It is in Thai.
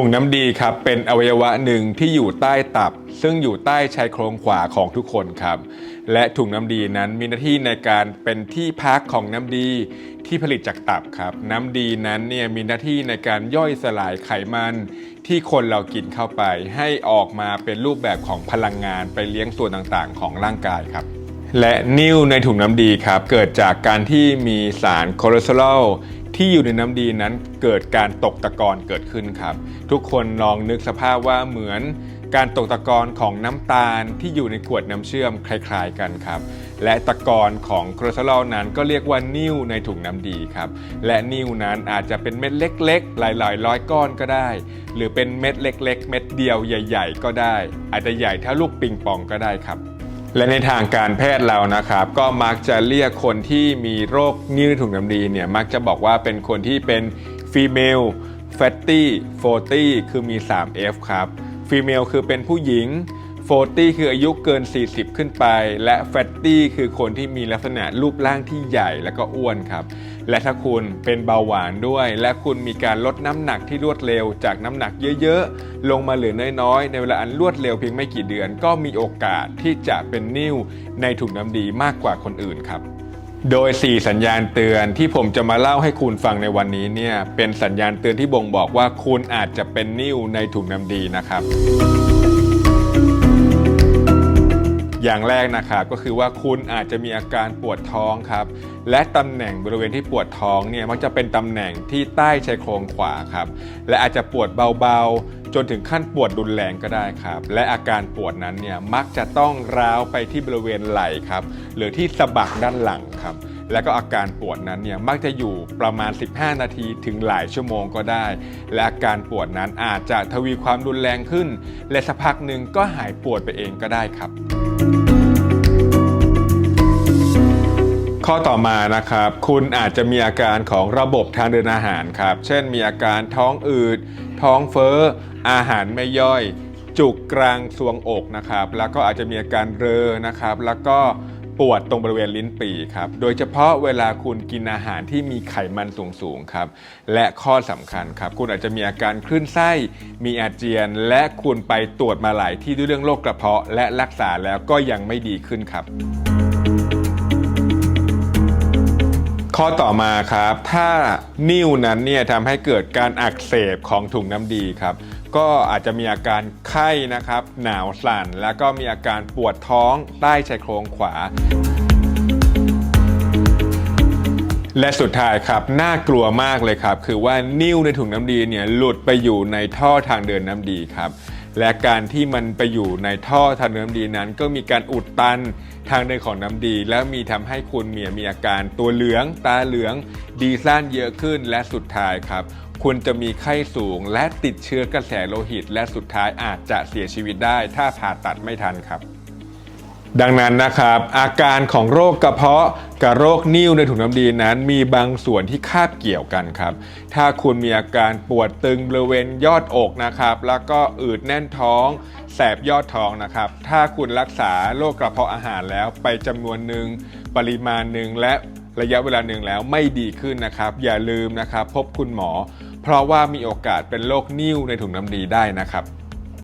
ถุงน้ำดีครับเป็นอวัยวะหนึ่งที่อยู่ใต้ตับ ซึ่งอยู่ใต้ชายโครงขวาของทุกคนครับ และถุงน้ำดีนั้นมีหน้าที่ในการเป็นที่พักของน้ำดีที่ผลิตจากตับครับ น้ำดีนั้นเนี่ยมีหน้าที่ในการย่อยสลายไขมันที่คนเรากินเข้าไป ให้ออกมาเป็นรูปแบบของพลังงานไปเลี้ยงส่วนต่างๆ ของร่างกายครับ และนิ่วในถุงน้ำดีครับเกิดจากการที่มีสารคอเลสเตอรอล ที่อยู่ในน้ำดีนั้นเกิดการตกตะกอนเกิดขึ้นครับ ทุกคนลองนึกสภาพว่าเหมือนการตกตะกอนของน้ำตาลที่อยู่ในขวดน้ำเชื่อมคล้ายๆกันครับ และตะกอนของคอเลสเตอรอลนั้นก็เรียกว่านิ่วในถุงน้ำดีครับ และนิ่วนั้นอาจจะเป็นเม็ดเล็กๆ หลายๆร้อยก้อนก็ได้ หรือเป็นเม็ดเล็ก ๆ เม็ดเดียวใหญ่ ๆ ก็ได้ อาจจะใหญ่เท่าลูกปิงปองก็ได้ครับ และในทางการแพทย์เรานะครับ ก็มักจะเรียกคนที่มีโรคนิ่วในถุงน้ำดีเนี่ยมักจะบอกว่าเป็นคนที่เป็น female fatty 40คือมี 3F ครับ female คือเป็นผู้หญิง40คืออายุเกิน 40 ขึ้นไป และ fatty คือคนที่มีลักษณะรูปร่างที่ใหญ่และก็อ้วนครับ และถ้าคุณเป็นเบาหวานด้วย และคุณมีการลดน้ำหนักที่รวดเร็วจากน้ำหนักเยอะๆ ลงมาเหลือน้อยๆ ในเวลาอันรวดเร็วเพียงไม่กี่เดือน ก็มีโอกาสที่จะเป็นนิ่วในถุงน้ำดีมากกว่าคนอื่นครับโดย 4 สัญญาณเตือนที่ผมจะมาเล่าให้คุณฟังในวันนี้เนี่ยเป็นสัญญาณเตือนที่บ่งบอกว่าคุณอาจจะเป็นนิ่วในถุงน้ำดีนะครับ อย่างแรกนะครับก็คือว่าคุณอาจจะมีอาการปวดท้องครับ และตำแหน่งบริเวณที่ปวดท้องเนี่ยมักจะเป็นตำแหน่งที่ใต้ชายโครงขวาครับและอาจจะปวดเบาๆ จนถึงขั้นปวดรุนแรงก็ได้ครับ และอาการปวดนั้นเนี่ยมักจะต้องร้าวไปที่บริเวณไหล่ครับหรือที่สะบักด้านหลังครับและก็อาการปวดนั้นเนี่ยมักจะอยู่ประมาณ 15 นาทีถึงหลายชั่วโมงก็ได้ และอาการปวดนั้นอาจจะทวีความรุนแรงขึ้น และสักพักหนึ่งก็หายปวดไปเองก็ได้ครับ ข้อต่อมานะครับ คุณอาจจะมีอาการของระบบทางเดินอาหารครับ เช่นมีอาการท้องอืด ท้องเฟ้อ อาหารไม่ย่อย จุกกลางซวงอกนะครับ แล้วก็อาจจะมีอาการเรอนะครับ แล้วก็ปวดตรงบริเวณลิ้นปี่ครับ โดยเฉพาะเวลาคุณกินอาหารที่มีไขมันสูงๆครับ และข้อสำคัญครับ คุณอาจจะมีอาการคลื่นไส้ มีอาเจียน และคุณไปตรวจมาหลายที่ด้วยเรื่องโรคกระเพาะ และรักษาแล้วก็ยังไม่ดีขึ้นครับ ข้อต่อมาครับ ถ้านิ่วนั้นเนี่ยทำให้เกิดการอักเสบของถุงน้ำดีครับ ก็อาจจะมีอาการไข้นะครับ หนาวสั่น แล้วก็มีอาการปวดท้องใต้ชายโครงขวา และสุดท้ายครับ น่ากลัวมากเลยครับ คือว่านิ่วในถุงน้ำดีเนี่ยหลุดไปอยู่ในท่อทางเดินน้ำดีครับ และการที่มันไปอยู่ในท่อทางเดินน้ำดีนั้น ก็มีการอุดตันทางเดินของน้ำดี แล้วมีทำให้คุณมียมีอาการตัวเหลือง ตาเหลือง ดีซ่านเยอะขึ้นและสุดท้ายครับคุณจะมีไข้สูงและติดเชื้อกระแสโลหิต และสุดท้ายอาจจะเสียชีวิตได้ ถ้าผ่าตัดไม่ทันครับ ดังนั้นนะครับ อาการของโรคกระเพาะกับโรคนิ่วในถุงน้ำดีนั้นมีบางส่วนที่คาบเกี่ยวกันครับ ถ้าคุณมีอาการปวดตึงบริเวณยอดอกนะครับ แล้วก็อืดแน่นท้อง แสบยอดท้องนะครับ ถ้าคุณรักษาโรคกระเพาะอาหารแล้วไปจำนวนหนึ่งปริมาณหนึ่งและระยะเวลาหนึ่งแล้วไม่ดีขึ้นนะครับ อย่าลืมนะครับ พบคุณหมอ เพราะว่ามีโอกาสเป็นโรคนิ่วในถุงน้ำดีได้นะครับ